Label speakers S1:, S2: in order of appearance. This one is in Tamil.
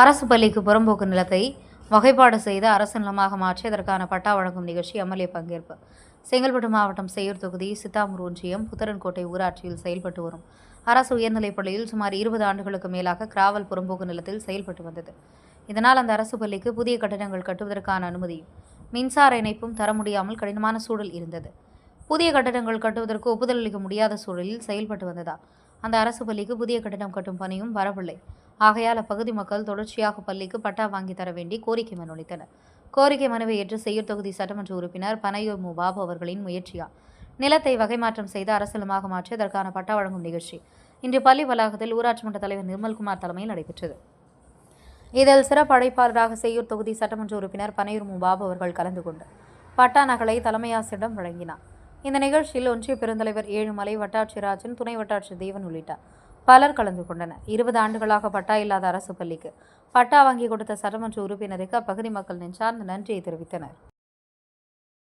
S1: அரசு பள்ளிக்கு புறம்போக்கு நிலத்தை வகைப்பாடு செய்து அரசு நிலமாக மாற்றி அதற்கான பட்டா வழங்கும் நிகழ்ச்சி எம்எல்ஏ பங்கேற்பு. செங்கல்பட்டு மாவட்டம் செய்யூர் தொகுதி சித்தாமூர் ஒன்றியம் புத்தரன்கோட்டை ஊராட்சியில் செயல்பட்டு வரும். அரசு உயர்நிலைப் பள்ளியில் சுமார் இருபது ஆண்டுகளுக்கு மேலாக கிராவல் புறம்போக்கு நிலத்தில் செயல்பட்டு வந்தது. இதனால் அந்த அரசு பள்ளிக்கு புதிய கட்டிடங்கள் கட்டுவதற்கான அனுமதியும் மின்சார இணைப்பும் தர முடியாமல் கடினமான சூழல் இருந்தது. புதிய கட்டிடங்கள் கட்டுவதற்கு ஒப்புதல் அளிக்க முடியாத சூழலில் செயல்பட்டு வந்ததா? அந்த அரசு பள்ளிக்கு புதிய கட்டிடம் கட்டும் பணியும் வரவில்லை. ஆகையால் அப்பகுதி மக்கள் தொடர்ச்சியாக பள்ளிக்கு பட்டா வாங்கி தர வேண்டி கோரிக்கை மனு அளித்தனர். கோரிக்கை மனுவை ஏற்று செய்யூர் தொகுதி சட்டமன்ற உறுப்பினர் பனையூர் மு. பாபு அவர்களின் முயற்சியா நிலத்தை வகை மாற்றம் செய்து அரசியலமாக மாற்றி அதற்கான பட்டா வழங்கும் நிகழ்ச்சி இன்று பள்ளி வளாகத்தில் ஊராட்சி மன்ற தலைவர் நிர்மல்குமார் தலைமையில் நடைபெற்றது. இதில் சிறப்பு அழைப்பாளராக செய்யூர் தொகுதி சட்டமன்ற உறுப்பினர் பனையூர் மு. பாபு அவர்கள் கலந்து கொண்டு பட்டா நகலை தலைமையாசிரிடம் வழங்கினார். இந்த நிகழ்ச்சியில் ஒன்றிய பெருந்தலைவர் ஏழுமலை வட்டாட்சியராஜன் துணை வட்டாட்சி தேவன் உள்ளிட்ட பலர் கலந்து கொண்டனர். இருபது ஆண்டுகளாக பட்டா இல்லாத அரசு பள்ளிக்கு பட்டா வாங்கி கொடுத்த சட்டமன்ற உறுப்பினருக்கு அப்பகுதி மக்கள் நெஞ்சார்ந்த நன்றியை தெரிவித்தனர்.